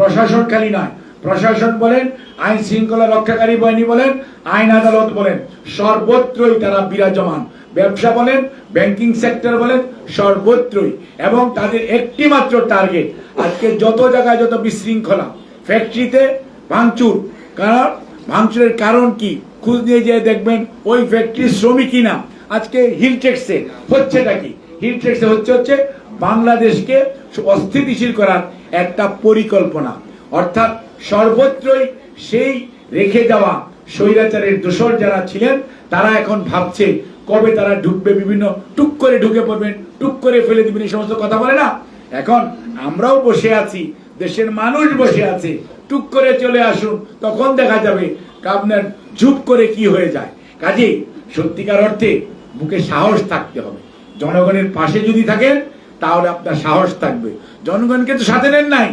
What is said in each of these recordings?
প্রশাসন খালি নয়। প্রশাসন বলেন, আইন শৃঙ্খলা রক্ষাকারী বাহিনী বলেন, আইন আদালত বলেন, সর্বত্রই তারা বিরাজমান। ব্যবসা বলেন ব্যাংকিং সেক্টর বলেন, সর্বত্রই। এবং তাদের একটি মাত্র টার্গেট আজকে যত জায়গায় যত বিশৃঙ্খলা ফ্যাক্টরিতে ভাঙচুর। কারণ, ভাঙচুরের কারণ কি? খুঁজ নিয়ে যেয়ে দেখবেন, ওই ফ্যাক্টরির শ্রমিকই না। আজকে হিলটেক্সে হচ্ছেটা কি? হিলটেক্সে হচ্ছে হচ্ছে বাংলাদেশকে অস্থিতিশীল করার একটা পরিকল্পনা। অর্থাৎ সর্বত্রই সেই রেখে যাওয়া স্বৈরাচারের দোষর যারা ছিলেন, তারা এখন ভাবছে, কবে তারা ঢুকবে, বিভিন্ন টুক করে ঢুকে পড়বেন, টুক করে ফেলে দিবেন, এই সমস্ত কথা বলে না। এখন আমরাও বসে আছি, দেশের মানুষ বসে আছে, টুক করে চলে আসুন, তখন দেখা যাবে আপনার ঝুপ করে কি হয়ে যায়। কাজেই সত্যিকার অর্থে বুকে সাহস থাকতে হবে। জনগণের পাশে যদি থাকেন তাহলে আপনার সাহস থাকবে। জনগণকে তো সাথে নেন নাই।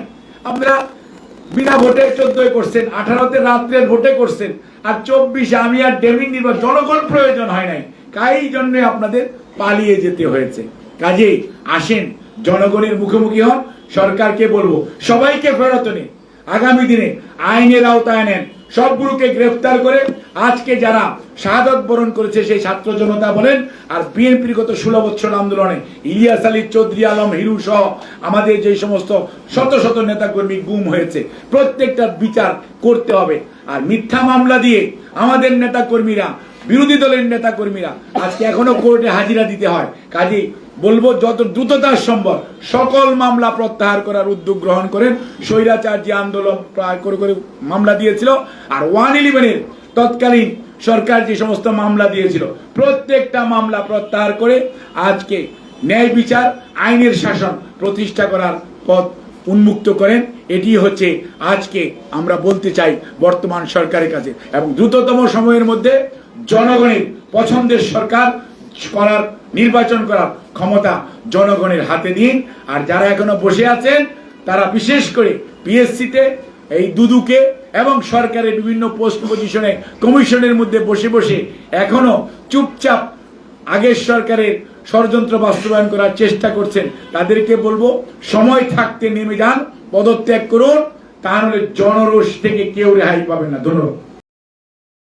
আপনারা বিনা ভোটে চোদ্দই করছেন, আঠারোতে রাত্রের ভোটে করছেন, আর চব্বিশে আমি আর ডেমিং নির্বাচন, জনগণ প্রয়োজন হয় নাই। কাই জন্য আপনাদের পালিয়ে যেতে হয়েছে। কাজেই আসেন, জনগণের মুখোমুখি হন। সরকারকে বলব, সবাইকে ফেরত নিন। আগামী দিনে আইনের আওতায় নেন সবগুলোকে গ্রেফতার করে আজকে যারা শাহাদত বরণ করেছে সেই ছাত্র জনতা বলেন আর বিএনপির গত ষোলো বছর আন্দোলনে ইলিয়াস আলী চৌধুরী আলম, হিরু সহ আমাদের যে সমস্ত শত শত নেতাকর্মী গুম হয়েছে। প্রত্যেকটা বিচার করতে হবে। আর মিথ্যা মামলা দিয়ে আমাদের নেতাকর্মীরা বিরোধী দলের নেতাকর্মীরা আজকে এখনও কোর্টে হাজিরা দিতে হয়। কাজেই বলব, যত দ্রুততার সম্ভব সকল মামলা প্রত্যাহার করার উদ্যোগ গ্রহণ করেন। স্বৈরাচার যে আন্দোলন প্রায় করে করে মামলা দিয়েছিল আর ওয়ান ইলেভেনের তৎকালীন সরকার যে সমস্ত মামলা দিয়েছিল, প্রত্যেকটা মামলা প্রত্যাহার করে আজকে ন্যায় বিচার, আইনের শাসন প্রতিষ্ঠা করার পথ উন্মুক্ত করেন। এটি হচ্ছে আজকে আমরা বলতে চাই বর্তমান সরকারের কাছে। এবং দ্রুততম সময়ের মধ্যে জনগণের পছন্দের সরকার করার, নির্বাচন করার ক্ষমতা জনগণের হাতে দিন আর যারা এখনও বসে আছেন, তারা বিশেষ করে পিএসসিতে এই দুদুকে এবং সরকারের বিভিন্ন পোস্ট পজিশনে কমিশনের মধ্যে বসে বসে এখনও চুপচাপ আগের সরকারের ষড়যন্ত্র বাস্তবায়ন করার চেষ্টা করছেন, তাদেরকে বলব, সময় থাকতে নেমে যান, পদত্যাগ করুন, তাহলে জনরোষ থেকে কেউ রেহাই পাবে না। ধন্যবাদ।